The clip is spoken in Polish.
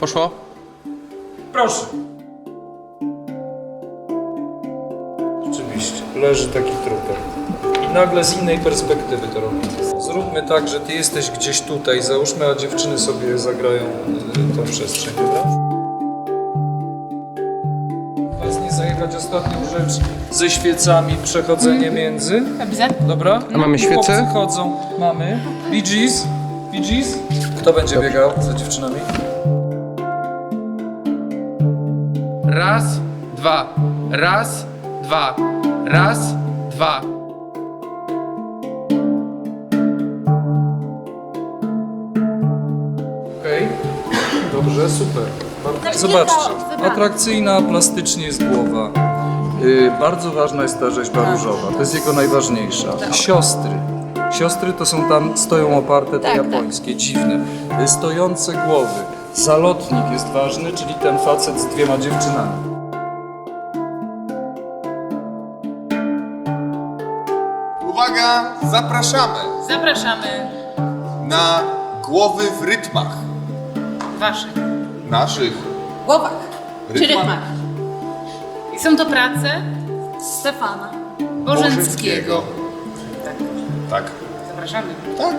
Poszło? Proszę. Rzeczywiście, leży taki trupek. I nagle z innej perspektywy to robimy. Zróbmy tak, że ty jesteś gdzieś tutaj, załóżmy, a dziewczyny sobie zagrają y, tą przestrzeń, dobra? Was nie zajechać ostatnią rzecz ze świecami, przechodzenie między. Dobrze. Dobra? A mamy świece? Chłopcy chodzą. Mamy. Bee Gees. Bee Gees. Kto będzie biegał za dziewczynami? Raz, dwa. Raz, dwa. Raz, dwa. Okej. Dobrze, super. Bardzo- Znaczy, Zobaczcie, atrakcyjna plastycznie jest głowa. Yy, bardzo ważna jest ta rzeźba różowa, to jest jego najważniejsza. Siostry. Siostry to są tam, stoją oparte, te Tak, tak. japońskie, dziwne. Yy, Stojące głowy. Zalotnik jest ważny, czyli ten facet z dwiema dziewczynami. Uwaga, zapraszamy Zapraszamy na głowy w rytmach Waszych. naszych. Głowach. Czy Rytmach. rytmach. I są to prace Stefana Bożenckiego. Tak. Zapraszamy. Tak.